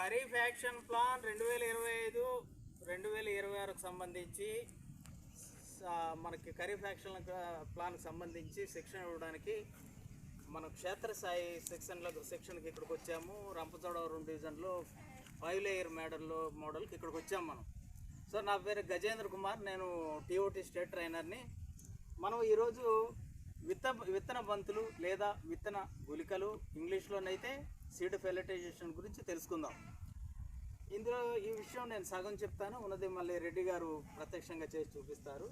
Kharif action plan రెండు వేల ఇరవై ఐదు రెండు వేల ఇరవై ఆరుకు సంబంధించి మనకి ఖరీఫ్ యాక్షన్ ప్లాన్కి సంబంధించి శిక్షణ ఇవ్వడానికి మనం క్షేత్రస్థాయి సెక్షన్లకు సెక్షన్కి ఇక్కడికి వచ్చాము. రంపచోడవరం డివిజన్లో ఫైవ్ లేయర్ మెడల్లో మోడల్కి ఇక్కడికి వచ్చాము మనం. సో నా పేరు గజేంద్ర కుమార్. నేను టీఓటీ స్టేట్ ట్రైనర్ని. మనం ఈరోజు విత్త విత్తన బంతులు లేదా విత్తన గుళికలు ఇంగ్లీష్లోనైతే సీడ్ ఫెలటైజేషన్ గురించి తెలుసుకుందాం. ఇందులో ఈ విషయం నేను సగం చెప్తాను ఉన్నది మళ్ళీ రెడ్డి గారు ప్రత్యక్షంగా చేసి చూపిస్తారు.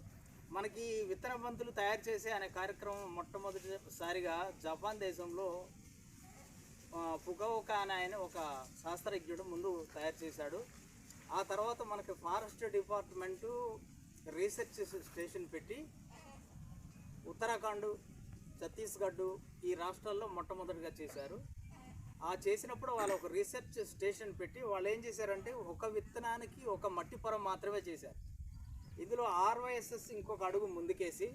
మనకి విత్తన బంతులు తయారు చేసే అనే కార్యక్రమం మొట్టమొదటిసారిగా జపాన్ దేశంలో ఆ, అనే ఆయన ఒక శాస్త్రజ్ఞుడు ముందు తయారు చేశాడు. ఆ తర్వాత మనకి ఫారెస్ట్ డిపార్ట్మెంటు రీసెర్చ్ స్టేషన్ పెట్టి ఉత్తరాఖండ్ ఛత్తీస్గఢ్ ఈ రాష్ట్రాల్లో మొట్టమొదటిగా చేశారు. ఆ చేసినప్పుడు వాళ్ళు ఒక రీసెర్చ్ స్టేషన్ పెట్టి వాళ్ళు ఏం చేశారంటే ఒక విత్తనానికి ఒక మట్టి పొర మాత్రమే చేశారు. ఇందులో ఆర్వైఎస్ఎస్ ఇంకొక అడుగు ముందుకేసి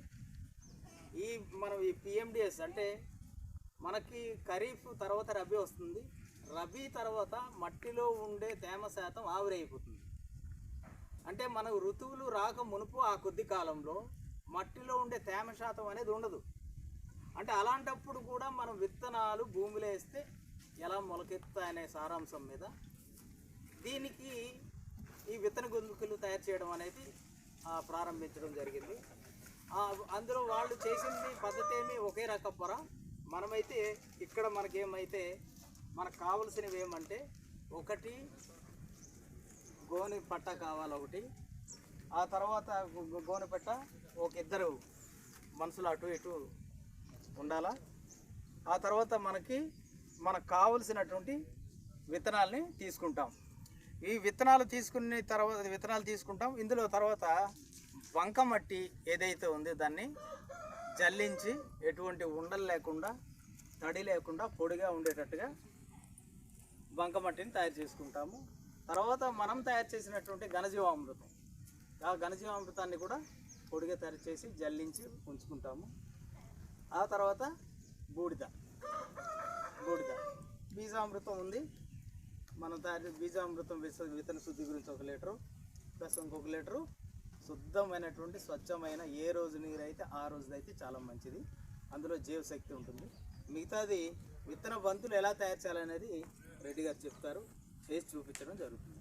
ఈ మనం ఈ పిఎండిఎస్ అంటే మనకి ఖరీఫ్ తర్వాత రబీ వస్తుంది. రబీ తర్వాత మట్టిలో ఉండే తేమ శాతం ఆవిరైపోతుంది. అంటే మనకు ఋతువులు రాక మునుపు ఆ కొద్ది కాలంలో మట్టిలో ఉండే తేమ శాతం అనేది ఉండదు. అంటే అలాంటప్పుడు కూడా మనం విత్తనాలు భూమిలో వేస్తే ఎలా మొలకెత్తాయనే సారాంశం మీద దీనికి ఈ విత్తన గొంతుకులు తయారు చేయడం అనేది ప్రారంభించడం జరిగింది. అందులో వాళ్ళు చేసింది పద్ధతి ఏమి? ఒకే రక పొర. మనమైతే ఇక్కడ మనకేమైతే మనకు కావలసినవి ఏమంటే ఒకటి గోని పట్ట కావాలి ఒకటి. ఆ తర్వాత గోనెపెట్ట ఒక ఇద్దరు మనుషులు అటు ఇటు ఉండాలా? ఆ తర్వాత మనకి మనకు కావలసినటువంటి విత్తనాల్ని తీసుకుంటాం. ఈ విత్తనాలు తీసుకున్న తర్వాత విత్తనాలు తీసుకుంటాం. ఇందులో తర్వాత వంక మట్టి ఏదైతే ఉందో దాన్ని జల్లించి ఎటువంటి ఉండలు లేకుండా తడి లేకుండా పొడిగా ఉండేటట్టుగా బంకమట్టిని తయారు చేసుకుంటాము. తర్వాత మనం తయారు చేసినటువంటి ఘనజీవామృతం. ఆ ఘనజీవామృతాన్ని కూడా పొడిగా తయారు చేసి జల్లించి ఉంచుకుంటాము. ఆ తర్వాత బూడిద. బూడిద. బీజామృతం ఉంది. మనం తయారు బీజామృతం విత్తన శుద్ధి గురించి ఒక లీటరు ప్లస్ ఇంకొక లీటరు. శుద్ధమైనటువంటి స్వచ్ఛమైన ఏ రోజు నీరు అయితే ఆ రోజుదైతే చాలా మంచిది. అందులో జీవశక్తి ఉంటుంది. మిగతాది విత్తన బంతులు ఎలా తయారు చేయాలనేది రెడ్డి గారు చెప్తారు. చేసి చూపించడం జరుగుతుంది.